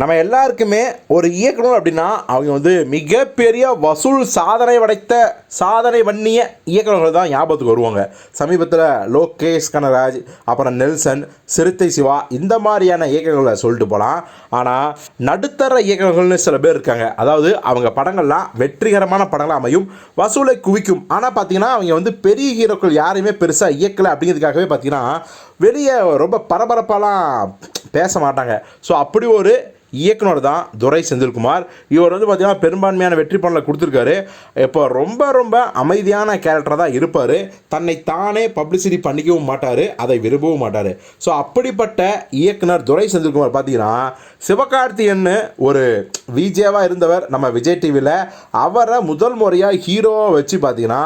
நம்ம எல்லாருக்குமே ஒரு இயக்குனர் அப்படின்னா அவங்க வந்து மிகப்பெரிய வசூல் சாதனை படைத்த சாதனை பண்ணிய இயக்குநர்கள் தான் ஞாபகத்துக்கு வருவாங்க. சமீபத்தில் லோகேஷ் கனராஜ் அப்புறம் நெல்சன் சிறுத்தை சிவா இந்த மாதிரியான இயக்கங்களை சொல்லிட்டு போகலாம் ஆனால் நடுத்தர இயக்கங்கள்னு சில பேர் இருக்காங்க. அதாவது அவங்க படங்கள்லாம் வெற்றிகரமான படங்களாக அமையும் வசூலை குவிக்கும். ஆனால் பார்த்தீங்கன்னா அவங்க வந்து பெரிய ஹீரோக்கள் யாரையுமே பெருசாக இயக்கலை அப்படிங்கிறதுக்காகவே பார்த்தீங்கன்னா வெளியே ரொம்ப பரபரப்பாலாம் பேச மாட்டாங்க. ஸோ அப்படி ஒரு இயக்குனர் தான் துரை செந்தில்குமார். இவர் வந்து பார்த்திங்கன்னா பெரும்பான்மையான வெற்றி படங்களை கொடுத்துருக்காரு. இப்போ ரொம்ப ரொம்ப அமைதியான கேரக்டராக தான் இருப்பார். தன்னை தானே பப்ளிசிட்டி பண்ணிக்கவும் மாட்டார் அதை விரும்பவும் மாட்டார். ஸோ அப்படிப்பட்ட இயக்குனர் துரை செந்தில்குமார் பார்த்தீங்கன்னா சிவகார்த்தியன்னு ஒரு விஜேவாக இருந்தவர் நம்ம விஜய் டிவியில் அவரை முதல் முறையாக ஹீரோவாக வச்சு பார்த்தீங்கன்னா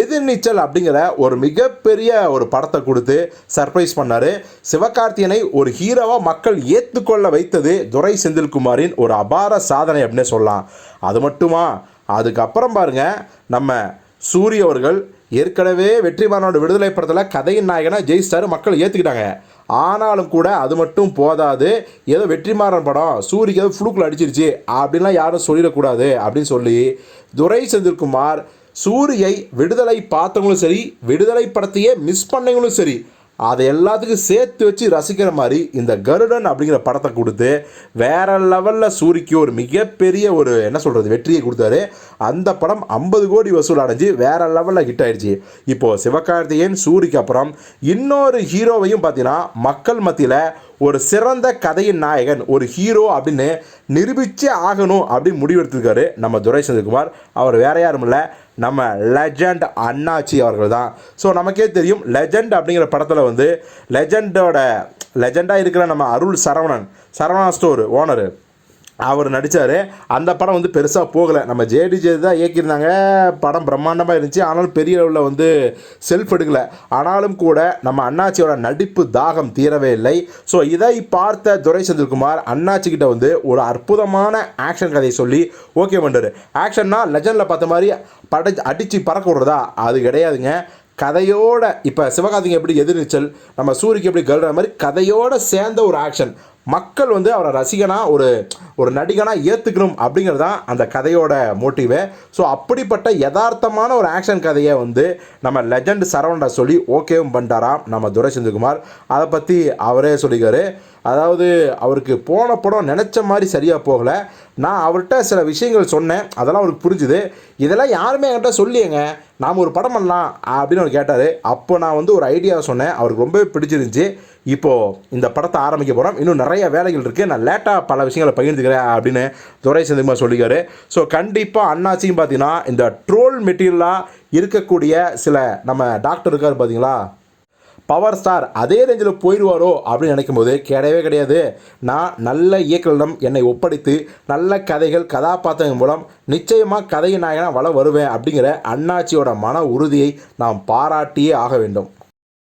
எதிர்நீச்சல் அப்படிங்கிற ஒரு மிகப்பெரிய ஒரு படத்தை கொடுத்து சர்ப்ரைஸ் பண்ணார். சிவகார்த்தியனை ஒரு ஹீரோவாக மக்கள் ஏற்றுக்கொள்ள வைத்தது துரை செந்தில்குமாரின் ஒரு அபார சாதனை அப்படின்னே சொல்லலாம். அது மட்டுமா? அதுக்கப்புறம் பாருங்க நம்ம சூரிய அவர்கள் ஏற்கனவே வெற்றிமாறனோட விடுதலை படத்தில் கதையின் நாயகனாக ஜெயிஸ்டார் மக்கள் ஏற்றுக்கிட்டாங்க ஆனாலும் கூட அது மட்டும் போதாது. ஏதோ வெற்றிமாறன் படம் சூரியக்கு ஏதோ ஃப்ளூக்கில் அடிச்சிருச்சு அப்படின்லாம் யாரும் சொல்லிடக்கூடாது அப்படின்னு சொல்லி துரை செந்தில்குமார் சூரியை விடுதலை பார்த்தவங்களும் சரி விடுதலை படத்தையே மிஸ் பண்ணவங்களும் சரி அதை எல்லாத்துக்கும் சேர்த்து வச்சு ரசிக்கிற மாதிரி இந்த கருடன் அப்படிங்கிற படத்தை கொடுத்து வேற லெவலில் சூரிக்கு ஒரு மிகப்பெரிய ஒரு என்ன சொல்கிறது வெற்றியை கொடுத்தாரு. அந்த படம் ஐம்பது கோடி வசூல் அடைஞ்சு வேற லெவலில் ஹிட் ஆயிடுச்சு. இப்போது சிவகார்த்திகேயன் சூரிக்கு அப்புறம் இன்னொரு ஹீரோவையும் பார்த்தீங்கன்னா மக்கள் மத்தியில் ஒரு சிறந்த கதையின் நாயகன் ஒரு ஹீரோ அப்படின்னு நிரூபிச்சே ஆகணும் அப்படின்னு முடிவெடுத்திருக்காரு நம்ம துரை சந்திரகுமார் அவர் வேற யாரும் இல்லை. நம்ம லெஜண்ட் அண்ணாச்சி அவர்கள் தான். ஸோ நமக்கே தெரியும் லெஜண்ட் அப்படிங்கிற படத்தில் வந்து லெஜண்டோட லெஜெண்டாக இருக்கிற நம்ம அருள் சரவணன் சரவணா ஸ்டோர் ஓனரு அவர் நடித்தார் அந்த படம் வந்து பெருசாக போகலை. நம்ம ஜேடிஜே தான் இயக்கியிருந்தாங்க. படம் பிரம்மாண்டமாக இருந்துச்சு. ஆனாலும் பெரிய அளவில் வந்து செல்ஃப் எடுக்கலை. ஆனாலும் கூட நம்ம அண்ணாச்சியோட நடிப்பு தாகம் தீரவே இல்லை. ஸோ இதை பார்த்த துரை செந்தில்குமார் அண்ணாச்சி கிட்ட வந்து ஒரு அற்புதமான ஆக்ஷன் கதையை சொல்லி ஓகே பண்ணுறாரு ஆக்ஷன்னா லெஜனில் பார்த்த மாதிரி படை அடித்து பறக்க விடுறதா? அது கிடையாதுங்க. கதையோட இப்போ சிவகார்த்திகை எப்படி எதிர்நீச்சல் நம்ம சூரியக்கு எப்படி கல்ற மாதிரி கதையோட சேர்ந்த ஒரு ஆக்ஷன் மக்கள் வந்து அவரை ரசிகனாக ஒரு ஒரு நடிகனாக ஏற்றுக்கணும் அப்படிங்கிறது தான் அந்த கதையோட மோட்டிவே ஸோ அப்படிப்பட்ட யதார்த்தமான ஒரு ஆக்ஷன் கதையை வந்து நம்ம லெஜண்ட் சரவண்டா சொல்லி ஓகேவும் பண்ணிட்டாராம் நம்ம துரை செந்தில்குமார் அதை பற்றி அவரே சொல்லிக்காரு அதாவது அவருக்கு போன படம் நினச்ச மாதிரி சரியாக போகலை. நான் அவர்கிட்ட சில விஷயங்கள் சொன்னேன். அதெல்லாம் அவருக்கு புரிஞ்சுது. இதெல்லாம் யாருமே என்கிட்ட சொல்லியேங்க. நாம் ஒரு படம் பண்ணலாம் அப்படின்னு அவர் கேட்டார். அப்போ நான் வந்து ஒரு ஐடியா சொன்னேன். அவருக்கு ரொம்பவே பிடிச்சிருந்துச்சி. இப்போது இந்த படத்தை ஆரம்பிக்க போகிறோம் இன்னும் நிறைய வேலைகள் இருக்குது நான் லேட்டாக பல விஷயங்களை பகிர்ந்துக்கிறேன் அப்படின்னு துரை சந்திரமா சொல்லிக்காரு ஸோ கண்டிப்பாக அண்ணாச்சியும் பார்த்தீங்கன்னா இந்த ட்ரோல் மெட்டீரியலாக இருக்கக்கூடிய சில நம்ம டாக்டர் இருக்கார் பார்த்தீங்களா பவர் ஸ்டார் அதே ரேஞ்சில் போயிடுவாரோ அப்படின்னு நினைக்கும் போது கிடையவே கிடையாது. நான் நல்ல இயக்குனரிடம் என்னை ஒப்படைத்து நல்ல கதைகள் கதாபாத்திரங்கள் மூலம் நிச்சயமாக கதையின் நாயகனாக வள வருவேன் அப்படிங்கிற அண்ணாச்சியோட மன உறுதியை நாம் பாராட்டியே ஆக வேண்டும்.